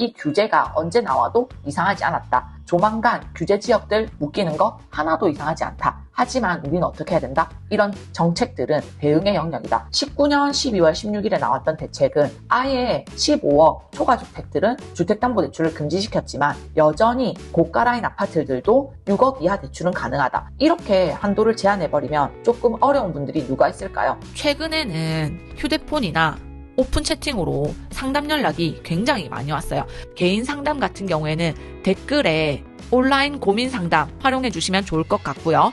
이 규제가 언제 나와도 이상하지 않았다. 조만간 규제 지역들 묶이는 거 하나도 이상하지 않다. 하지만 우리는 어떻게 해야 된다? 이런 정책들은 대응의 영역이다. 19년 12월 16일에 나왔던 대책은 아예 15억 초과주택들은 주택담보대출을 금지시켰지만 여전히 고가 라인 아파트들도 6억 이하 대출은 가능하다. 이렇게 한도를 제한해버리면 조금 어려운 분들이 누가 있을까요? 최근에는 휴대폰이나 오픈 채팅으로 상담 연락이 굉장히 많이 왔어요. 개인 상담 같은 경우에는 댓글에 온라인 고민 상담 활용해 주시면 좋을 것 같고요.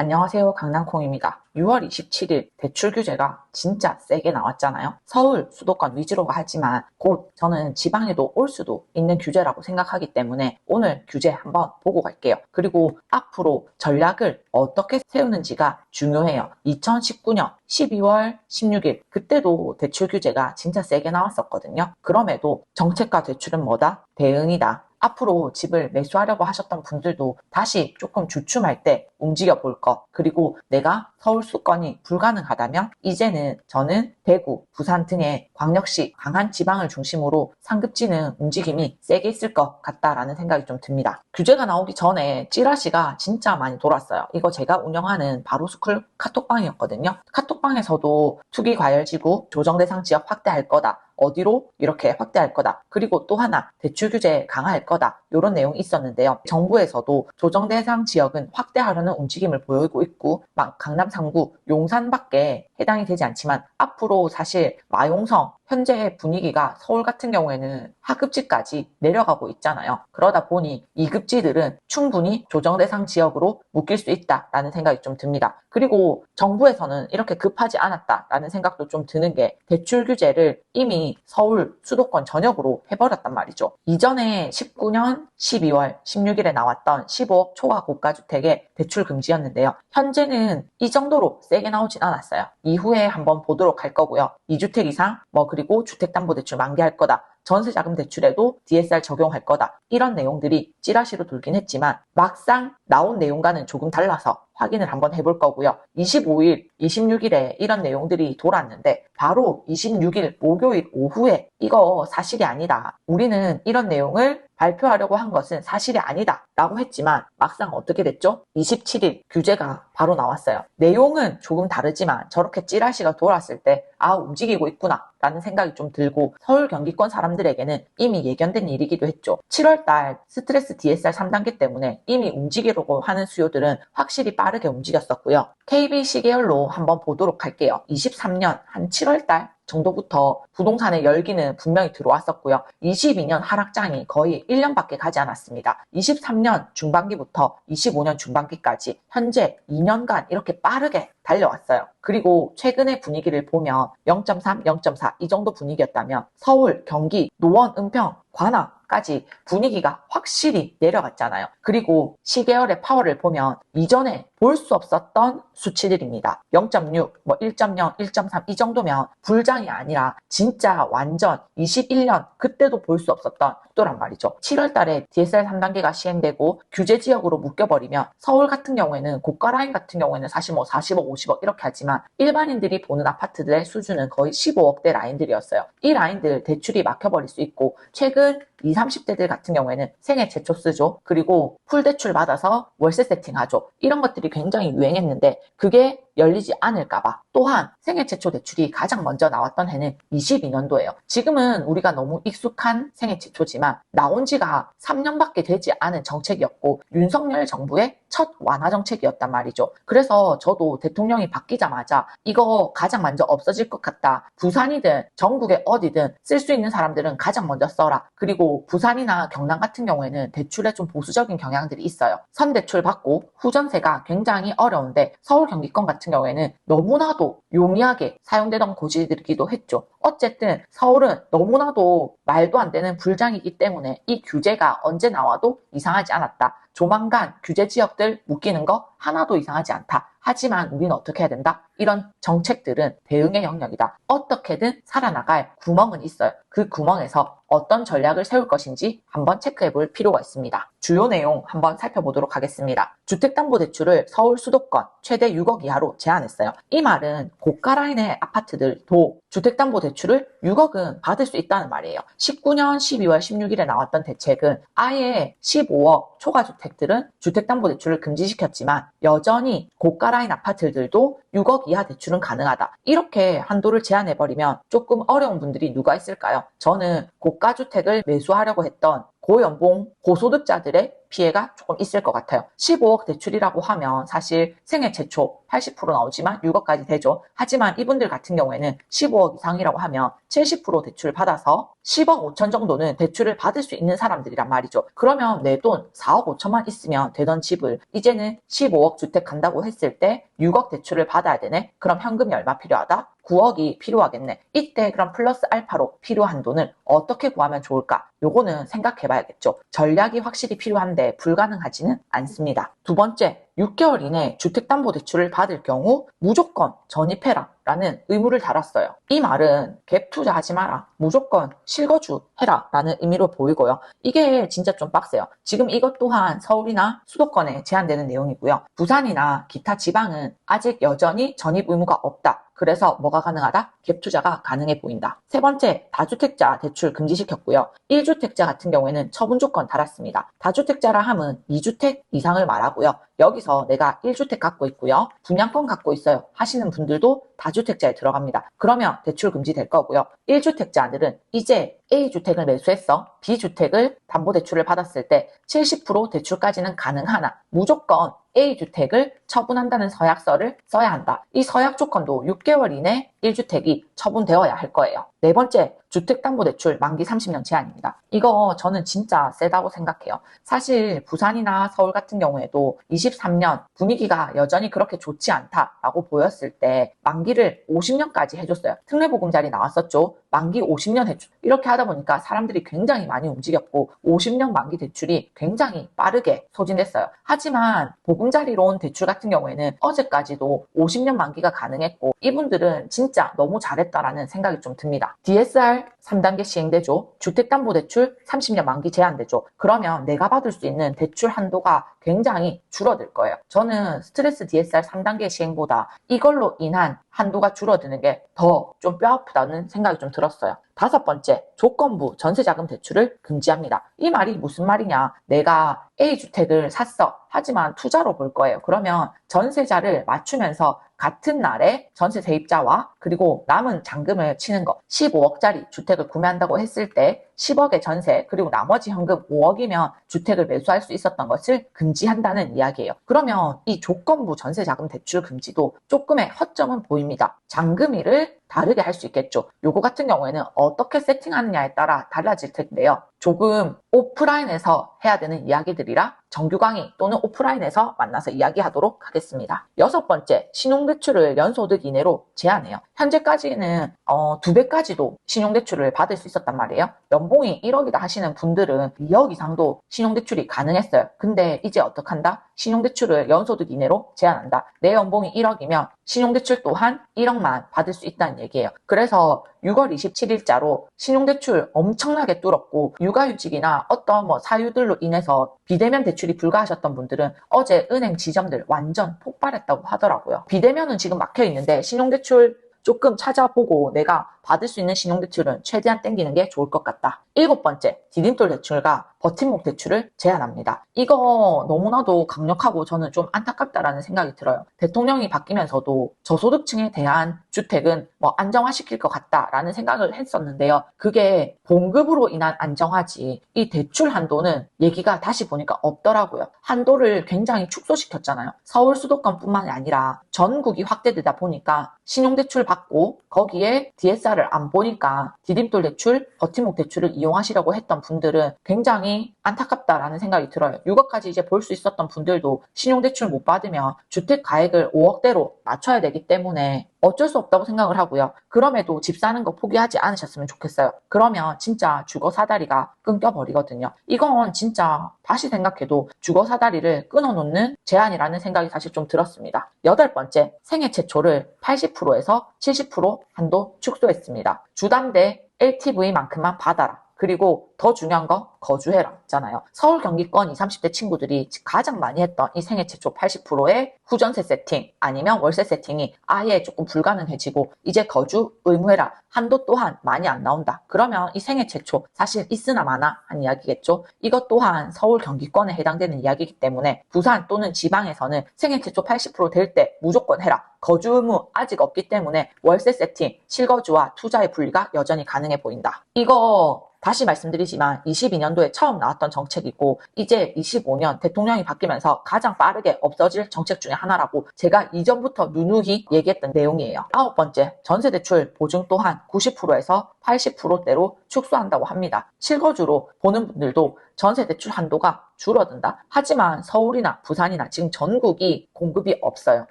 안녕하세요. 강남콩입니다. 6월 27일 대출 규제가 진짜 세게 나왔잖아요. 서울 수도권 위주로가 하지만 곧 저는 지방에도 올 수도 있는 규제라고 생각하기 때문에 오늘 규제 한번 보고 갈게요. 그리고 앞으로 전략을 어떻게 세우는지가 중요해요. 2019년 12월 16일 그때도 대출 규제가 진짜 세게 나왔었거든요. 그럼에도 정책과 대출은 뭐다? 대응이다. 앞으로 집을 매수하려고 하셨던 분들도 다시 조금 주춤할 때 움직여 볼 것, 그리고 내가 서울 수권이 불가능하다면 이제는 저는 대구, 부산 등의 광역시 강한 지방을 중심으로 상급지는 움직임이 세게 있을 것 같다라는 생각이 좀 듭니다. 규제가 나오기 전에 찌라시가 진짜 많이 돌았어요. 이거 제가 운영하는 바로스쿨 카톡방이었거든요. 카톡방에서도 투기 과열지구 조정 대상 지역 확대할 거다. 어디로 이렇게 확대할 거다. 그리고 또 하나 대출 규제 강화할 거다. 이런 내용이 있었는데요. 정부에서도 조정 대상 지역은 확대하려는 움직임을 보이고 있고 막 강남 3구 용산 밖에 해당이 되지 않지만 앞으로 사실 마용성 현재 분위기가 서울 같은 경우에는 하급지까지 내려가고 있잖아요. 그러다 보니 2급지들은 충분히 조정 대상 지역으로 묶일 수 있다라는 생각이 좀 듭니다. 그리고 정부에서는 이렇게 급하지 않았다라는 생각도 좀 드는 게 대출 규제를 이미 서울 수도권 전역으로 해버렸단 말이죠. 이전에 19년 12월 16일에 나왔던 15억 초과 고가 주택의 대출 금지였는데요. 현재는 이 정도로 세게 나오진 않았어요. 이후에 한번 보도록 할 거고요. 2주택 이상 뭐 그리고 주택담보대출 만기할 거다. 전세자금 대출에도 DSR 적용할 거다. 이런 내용들이 찌라시로 돌긴 했지만 막상 나온 내용과는 조금 달라서 확인을 한번 해볼 거고요. 25일, 26일에 이런 내용들이 돌았는데 바로 26일 목요일 오후에 이거 사실이 아니다. 우리는 이런 내용을 발표하려고 한 것은 사실이 아니다. 라고 했지만 막상 어떻게 됐죠? 27일 규제가 바로 나왔어요. 내용은 조금 다르지만 저렇게 찌라시가 돌았을 때 아, 움직이고 있구나. 라는 생각이 좀 들고 서울 경기권 사람들에게는 이미 예견된 일이기도 했죠. 7월 달 스트레스 DSR 3단계 때문에 이미 움직이려고 하는 수요들은 확실히 빠르게 움직였었고요. KBC 계열로 한번 보도록 할게요. 23년 한 7월 달 정도부터 부동산의 열기는 분명히 들어왔었고요. 22년 하락장이 거의 1년밖에 가지 않았습니다. 23년 중반기부터 25년 중반기까지 현재 2년간 이렇게 빠르게 달려왔어요. 그리고 최근의 분위기를 보면 0.3, 0.4 이 정도 분위기였다면 서울, 경기, 노원, 은평, 관악 까지 분위기가 확실히 내려갔잖아요. 그리고 시계열의 파워를 보면 이전에 볼 수 없었던 수치들입니다. 0.6, 뭐 1.0, 1.3 이 정도면 불장이 아니라 진짜 완전 21년 그때도 볼 수 없었던 속도란 말이죠. 7월 달에 DSR 3단계가 시행되고 규제 지역으로 묶여버리면 서울 같은 경우에는 고가 라인 같은 경우에는 사실 뭐 40억, 50억 이렇게 하지만 일반인들이 보는 아파트들의 수준은 거의 15억대 라인들이었어요. 이 라인들 대출이 막혀버릴 수 있고 최근 20, 30대들 같은 경우에는 생애 최초 쓰죠. 그리고 풀 대출 받아서 월세 세팅하죠. 이런 것들이 굉장히 유행했는데 그게 열리지 않을까봐. 또한 생애 최초 대출이 가장 먼저 나왔던 해는 22년도예요. 지금은 우리가 너무 익숙한 생애 최초지만 나온 지가 3년밖에 되지 않은 정책이었고 윤석열 정부의 첫 완화 정책이었단 말이죠. 그래서 저도 대통령이 바뀌자마자 이거 가장 먼저 없어질 것 같다. 부산이든 전국의 어디든 쓸 수 있는 사람들은 가장 먼저 써라. 그리고 부산이나 경남 같은 경우에는 대출에 좀 보수적인 경향들이 있어요. 선대출 받고 후전세가 굉장히 어려운데 서울 경기권 같은 경우에는 너무나도 용이하게 사용되던 고지들이기도 했죠. 어쨌든 서울은 너무나도 말도 안 되는 불장이기 때문에 이 규제가 언제 나와도 이상하지 않았다. 조만간 규제 지역들 묶이는 거 하나도 이상하지 않다. 하지만 우리는 어떻게 해야 된다? 이런 정책들은 대응의 영역이다. 어떻게든 살아나갈 구멍은 있어요. 그 구멍에서 어떤 전략을 세울 것인지 한번 체크해 볼 필요가 있습니다. 주요 내용 한번 살펴보도록 하겠습니다. 주택담보대출을 서울 수도권 최대 6억 이하로 제한했어요. 이 말은 고가 라인의 아파트들도 주택담보대출을 6억은 받을 수 있다는 말이에요. 19년 12월 16일에 나왔던 대책은 아예 15억 초과주택들은 주택담보대출을 금지시켰지만 여전히 고가라인 아파트들도 6억 이하 대출은 가능하다. 이렇게 한도를 제한해버리면 조금 어려운 분들이 누가 있을까요? 저는 고가주택을 매수하려고 했던 고연봉, 고소득자들의 피해가 조금 있을 것 같아요. 15억 대출이라고 하면 사실 생애 최초 80% 나오지만 6억까지 되죠. 하지만 이분들 같은 경우에는 15억 이상이라고 하면 70% 대출 받아서 10억 5천 정도는 대출을 받을 수 있는 사람들이란 말이죠. 그러면 내 돈 4억 5천만 있으면 되던 집을 이제는 15억 주택 간다고 했을 때 6억 대출을 받아야 되네? 그럼 현금이 얼마 필요하다? 9억이 필요하겠네. 이때 그럼 플러스 알파로 필요한 돈을 어떻게 구하면 좋을까? 요거는 생각해 봐야겠죠. 전략이 확실히 필요한데 불가능하지는 않습니다. 두 번째, 6개월 이내 주택담보대출을 받을 경우 무조건 전입해라 라는 의무를 달았어요. 이 말은 갭 투자하지 마라. 무조건 실거주 해라 라는 의미로 보이고요. 이게 진짜 좀 빡세요. 지금 이것 또한 서울이나 수도권에 제한되는 내용이고요. 부산이나 기타 지방은 아직 여전히 전입 의무가 없다. 그래서 뭐가 가능하다? 갭 투자가 가능해 보인다. 세 번째, 다주택자 대출 금지시켰고요. 1주택자 같은 경우에는 처분 조건 달았습니다. 다주택자라 함은 2주택 이상을 말하고요. 여기서 내가 1주택 갖고 있고요. 분양권 갖고 있어요. 하시는 분들도 다주택자에 들어갑니다. 그러면 대출 금지될 거고요. 1주택자들은 이제 A주택을 매수했어. B주택을 담보대출을 받았을 때 70% 대출까지는 가능하나 무조건 A주택을 처분한다는 서약서를 써야 한다. 이 서약 조건도 6개월 이내 1주택이 처분되어야 할 거예요. 네 번째, 주택담보대출 만기 30년 제한입니다. 이거 저는 진짜 세다고 생각해요. 사실 부산이나 서울 같은 경우에도 23년 분위기가 여전히 그렇게 좋지 않다라고 보였을 때 만기를 50년까지 해줬어요. 특례보금자리 나왔었죠. 만기 50년 해주 이렇게 하다 보니까 사람들이 굉장히 많이 움직였고 50년 만기 대출이 굉장히 빠르게 소진됐어요. 하지만 보금자리로 온 대출 같은 경우에는 어제까지도 50년 만기가 가능했고 이분들은 진짜 너무 잘했다라는 생각이 좀 듭니다. DSR 3단계 시행되죠. 주택담보대출 30년 만기 제한되죠. 그러면 내가 받을 수 있는 대출 한도가 굉장히 줄어들 거예요. 저는 스트레스 DSR 3단계 시행보다 이걸로 인한 한도가 줄어드는 게 더 좀 뼈아프다는 생각이 좀 들었어요. 다섯 번째, 조건부 전세자금 대출을 금지합니다. 이 말이 무슨 말이냐? 내가 A주택을 샀어. 하지만 투자로 볼 거예요. 그러면 전세자를 맞추면서 같은 날에 전세 세입자와 그리고 남은 잔금을 치는 거 15억짜리 주택을 구매한다고 했을 때 10억의 전세 그리고 나머지 현금 5억이면 주택을 매수할 수 있었던 것을 금지한다는 이야기예요. 그러면 이 조건부 전세자금 대출 금지도 조금의 허점은 보입니다. 잔금일을 다르게 할 수 있겠죠. 요거 같은 경우에는 어떻게 세팅하느냐에 따라 달라질 텐데요. 조금 오프라인에서 해야 되는 이야기들이라 정규 강의 또는 오프라인에서 만나서 이야기하도록 하겠습니다. 여섯 번째, 신용대출을 연소득 이내로 제한해요. 현재까지는 어, 두 배까지도 신용대출을 받을 수 있었단 말이에요. 연봉이 1억이다 하시는 분들은 2억 이상도 신용대출이 가능했어요. 근데 이제 어떡한다? 신용대출을 연소득 이내로 제한한다. 내 연봉이 1억이면 신용대출 또한 1억만 받을 수 있다는 얘기예요. 그래서 6월 27일자로 신용대출 엄청나게 뚫었고 육아휴직이나 어떤 뭐 사유들로 인해서 비대면 대출이 불가하셨던 분들은 어제 은행 지점들 완전 폭발했다고 하더라고요. 비대면은 지금 막혀 있는데 신용대출 조금 찾아보고 내가 받을 수 있는 신용대출은 최대한 땡기는 게 좋을 것 같다. 일곱 번째, 디딤돌 대출과 버팀목 대출을 제한합니다. 이거 너무나도 강력하고 저는 좀 안타깝다라는 생각이 들어요. 대통령이 바뀌면서도 저소득층에 대한 주택은 뭐 안정화시킬 것 같다라는 생각을 했었는데요. 그게 봉급으로 인한 안정화지 이 대출 한도는 얘기가 다시 보니까 없더라고요. 한도를 굉장히 축소시켰잖아요. 서울 수도권뿐만이 아니라 전국이 확대되다 보니까 신용대출 받고 거기에 DSR을 안 보니까 디딤돌 대출, 버팀목 대출을 이용하시려고 했던 분들은 굉장히 안타깝다라는 생각이 들어요. 6억까지 이제 볼 수 있었던 분들도 신용대출 못 받으면 주택 가액을 5억대로 맞춰야 되기 때문에 어쩔 수 없다고 생각을 하고요. 그럼에도 집 사는 거 포기하지 않으셨으면 좋겠어요. 그러면 진짜 주거 사다리가 끊겨버리거든요. 이건 진짜 다시 생각해도 주거 사다리를 끊어놓는 제안이라는 생각이 사실 좀 들었습니다. 여덟 번째, 생애 최초를 80%에서 70% 한도 축소했습니다. 주담대 LTV만큼만 받아라. 그리고 더 중요한 거 거주해라 있잖아요. 서울 경기권 20, 30대 친구들이 가장 많이 했던 이 생애 최초 80%의 후전세 세팅 아니면 월세 세팅이 아예 조금 불가능해지고 이제 거주 의무해라 한도 또한 많이 안 나온다. 그러면 이 생애 최초 사실 있으나 마나 한 이야기겠죠. 이것 또한 서울 경기권에 해당되는 이야기이기 때문에 부산 또는 지방에서는 생애 최초 80%될 때 무조건 해라. 거주 의무 아직 없기 때문에 월세 세팅, 실거주와 투자의 분리가 여전히 가능해 보인다. 이거 다시 말씀드리지만 22년도에 처음 나왔던 정책이고 이제 25년 대통령이 바뀌면서 가장 빠르게 없어질 정책 중에 하나라고 제가 이전부터 누누이 얘기했던 내용이에요. 아홉 번째, 전세대출 보증 또한 90%에서 80%대로 축소한다고 합니다. 실거주로 보는 분들도 전세 대출 한도가 줄어든다. 하지만 서울이나 부산이나 지금 전국이 공급이 없어요.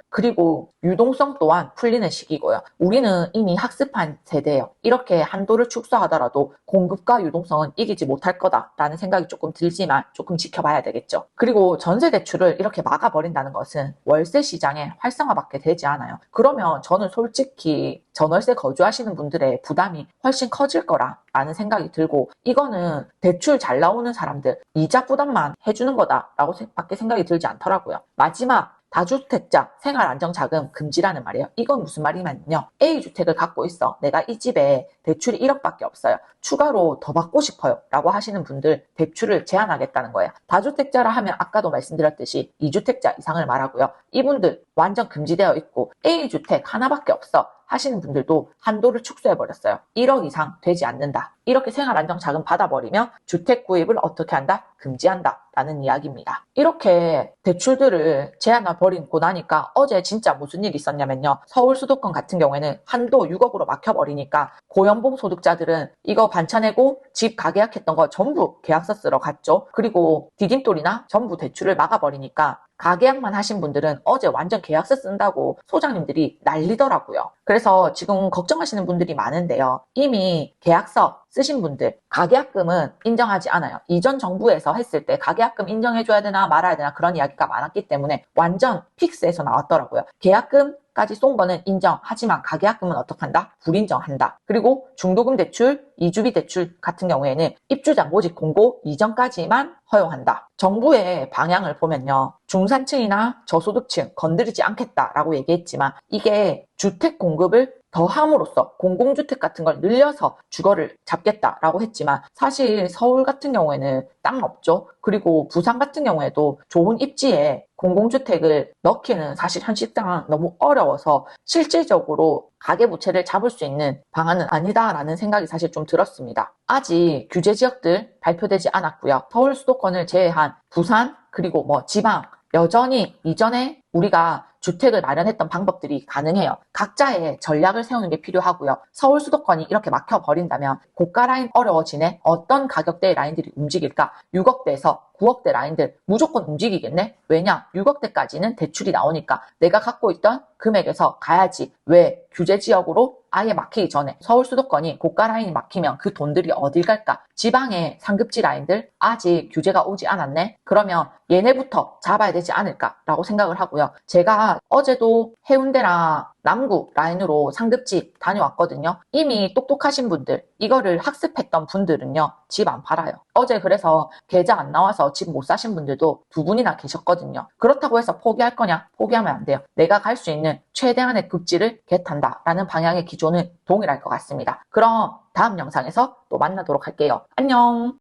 그리고 유동성 또한 풀리는 시기고요. 우리는 이미 학습한 세대예요. 이렇게 한도를 축소하더라도 공급과 유동성은 이기지 못할 거다라는 생각이 조금 들지만 조금 지켜봐야 되겠죠. 그리고 전세 대출을 이렇게 막아버린다는 것은 월세 시장의 활성화밖에 되지 않아요. 그러면 저는 솔직히 전월세 거주하시는 분들의 부담이 훨씬 커질 거라라는 생각이 들고 이거는 대출 잘 나오는 사람들 이자 부담만 해주는 거다라고 밖에 생각이 들지 않더라고요. 마지막 다주택자 생활안정자금 금지라는 말이에요. 이건 무슨 말이냐면요. A주택을 갖고 있어. 내가 이 집에 대출이 1억밖에 없어요. 추가로 더 받고 싶어요. 라고 하시는 분들 대출을 제한하겠다는 거예요. 다주택자라 하면 아까도 말씀드렸듯이 2주택자 이상을 말하고요. 이분들 완전 금지되어 있고 A주택 하나밖에 없어. 하시는 분들도 한도를 축소해버렸어요. 1억 이상 되지 않는다. 이렇게 생활안정자금 받아버리면 주택 구입을 어떻게 한다? 금지한다. 라는 이야기입니다. 이렇게 대출들을 제한해 버리고 나니까 어제 진짜 무슨 일이 있었냐면요. 서울 수도권 같은 경우에는 한도 6억으로 막혀버리니까 고연봉 소득자들은 이거 반차내고 집 가계약했던 거 전부 계약서 쓰러 갔죠. 그리고 디딤돌이나 전부 대출을 막아버리니까 가계약만 하신 분들은 어제 완전 계약서 쓴다고 소장님들이 난리더라고요. 그래서 지금 걱정하시는 분들이 많은데요. 이미 계약서 쓰신 분들 가계약금은 인정하지 않아요. 이전 정부에서 했을 때 가계약금 인정해줘야 되나 말아야 되나 그런 이야기가 많았기 때문에 완전 픽스에서 나왔더라고요. 계약금 까지 쏜 거는 인정 하지만 가계약금은 어떡한다? 불인정한다. 그리고 중도금 대출, 이주비 대출 같은 경우에는 입주자 모집 공고 이전까지만 허용한다. 정부의 방향을 보면요. 중산층이나 저소득층 건드리지 않겠다라고 얘기했지만 이게 주택 공급을 더 함으로써 공공주택 같은 걸 늘려서 주거를 잡겠다라고 했지만 사실 서울 같은 경우에는 땅 없죠. 그리고 부산 같은 경우에도 좋은 입지에 공공주택을 넣기는 사실 현실상 너무 어려워서 실질적으로 가계부채를 잡을 수 있는 방안은 아니다라는 생각이 사실 좀 들었습니다. 아직 규제 지역들 발표되지 않았고요. 서울 수도권을 제외한 부산 그리고 뭐 지방 여전히 이전에 우리가 주택을 마련했던 방법들이 가능해요. 각자의 전략을 세우는 게 필요하고요. 서울 수도권이 이렇게 막혀버린다면 고가 라인 어려워지네? 어떤 가격대의 라인들이 움직일까? 6억대에서 9억대 라인들 무조건 움직이겠네? 왜냐? 6억대까지는 대출이 나오니까 내가 갖고 있던 금액에서 가야지. 왜? 규제 지역으로 아예 막히기 전에 서울 수도권이 고가 라인이 막히면 그 돈들이 어딜 갈까? 지방의 상급지 라인들 아직 규제가 오지 않았네? 그러면 얘네부터 잡아야 되지 않을까라고 생각을 하고요. 제가 어제도 해운대나 남구 라인으로 상급지 다녀왔거든요. 이미 똑똑하신 분들, 이거를 학습했던 분들은요, 집 안 팔아요. 어제 그래서 계좌 안 나와서 집 못 사신 분들도 두 분이나 계셨거든요. 그렇다고 해서 포기할 거냐? 포기하면 안 돼요. 내가 갈 수 있는 최대한의 급지를 겟한다. 라는 방향의 기조는 동일할 것 같습니다. 그럼 다음 영상에서 또 만나도록 할게요. 안녕!